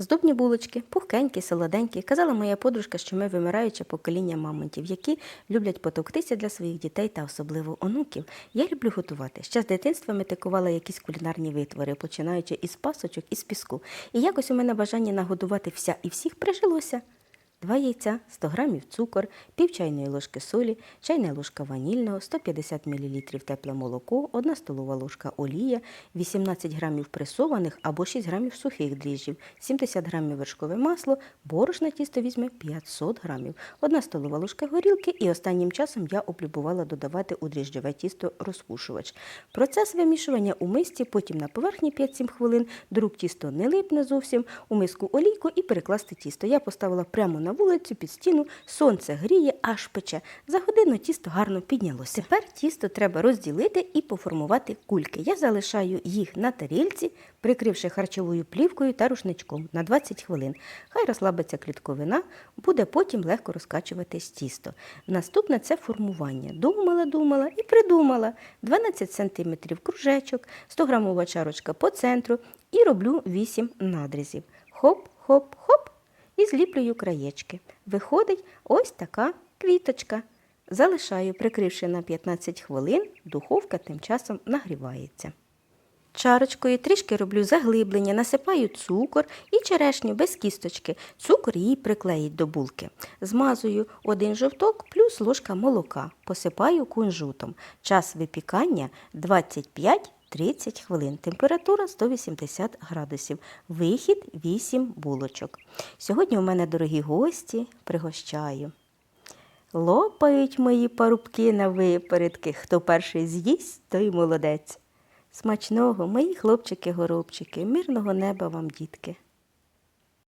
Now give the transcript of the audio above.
Здобні булочки, пухкенькі, солоденькі. Казала моя подружка, що ми вимираюче покоління мамонтів, які люблять потовктися для своїх дітей та особливо онуків. Я люблю готувати. Ще з дитинства метикувала якісь кулінарні витвори, починаючи із пасочок і з піску. І якось у мене бажання нагодувати вся і всіх прижилося. Два яйця, 100 грамів цукор, пів чайної ложки солі, чайна ложка ванільного, 150 мл тепле молоко, 1 столова ложка олія, 18 грамів пресованих або 6 грамів сухих дріжджів, 70 грамів вершкове масло, борошна тісто візьме 500 грамів, 1 столова ложка горілки і останнім часом я облюбувала додавати у дріжджове тісто розпушувач. Процес вимішування у мисці, потім на поверхні 5-7 хвилин, до тісто не липне зовсім, у миску олійку і перекласти тісто. Я поставила прямо на вулицю під стіну, сонце гріє, аж пече. За годину тісто гарно піднялося. Тепер тісто треба розділити і поформувати кульки. Я залишаю їх на тарілці, прикривши харчовою плівкою та рушничком на 20 хвилин. Хай розслабиться клітковина, буде потім легко розкачуватись тісто. Наступне це формування. Думала, думала і придумала. 12 см кружечок, 100 грамова чарочка по центру і роблю 8 надрізів. Хоп, хоп, хоп зліплюю краєчки. Виходить ось така квіточка. Залишаю, прикривши на 15 хвилин, духовка тим часом нагрівається. Чарочкою трішки роблю заглиблення, насипаю цукор і черешню без кісточки. Цукор її приклеїть до булки. Змазую один жовток плюс ложка молока. Посипаю кунжутом. Час випікання 25-30 хвилин. Температура 180 градусів. Вихід 8 булочок. Сьогодні у мене дорогі гості, пригощаю. Лопають мої парубки на випередки. Хто перший з'їсть, той молодець. Смачного, мої хлопчики-горобчики, мирного неба вам, дітки.